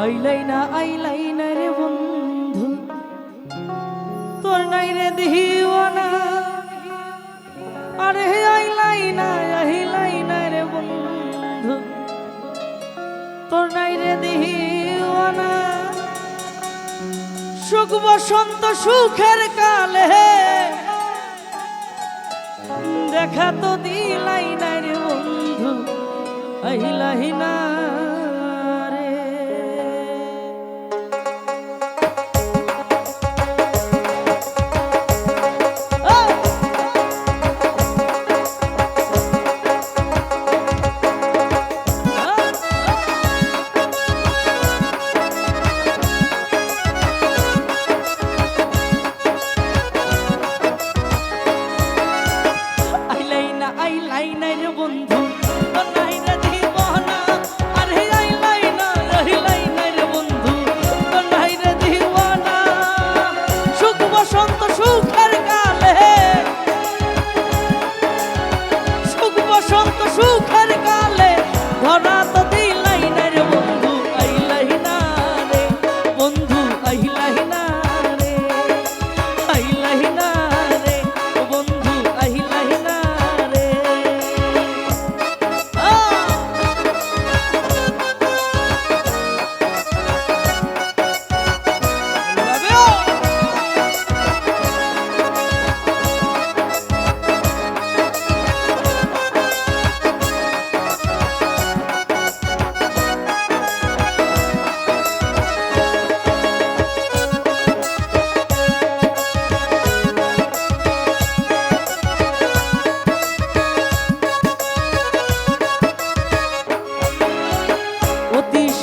আইলাই না আইলাই না রে বন্ধু তোর নাই রে দিওয়ানা আরে আইলাই না আইলাই না রে বন্ধু তোর নাই রে দিওয়ানা সুখ বসন্ত সুখের কালে দেখা তো দিলাই না রে বন্ধু আইলাই না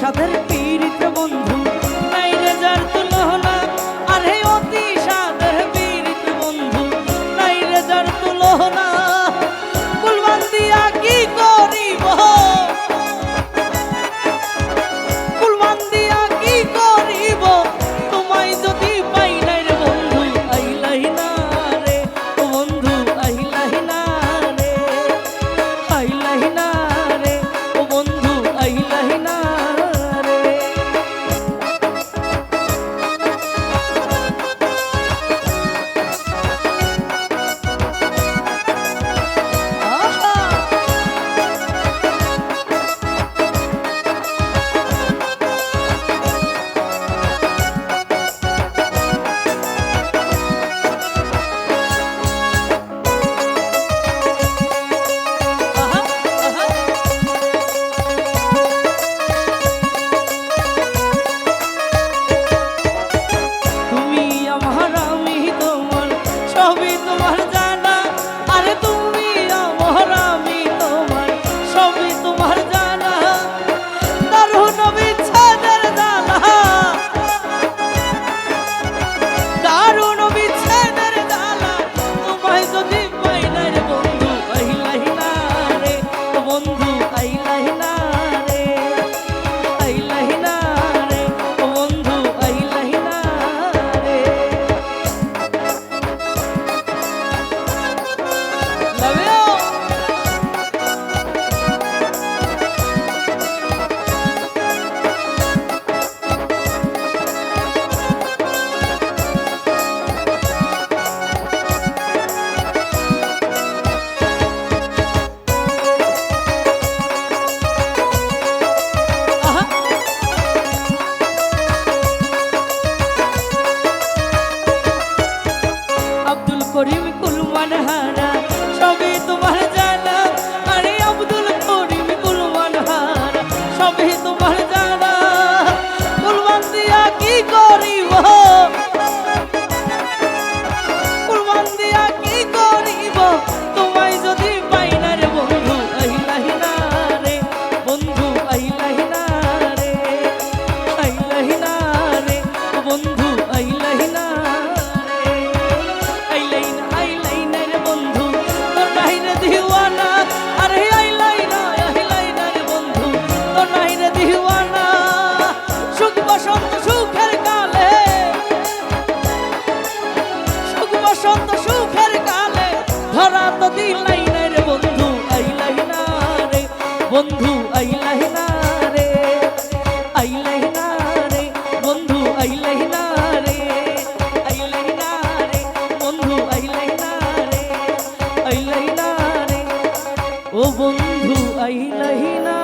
çadır বন্ধু আইলাহ না রে। আইলাহ না রে, বন্ধু আইলাহ না রে। আইলাহ না রে, বন্ধু আইলাহ না রে। আইলাহ না রে, ও বন্ধু আইলাহ না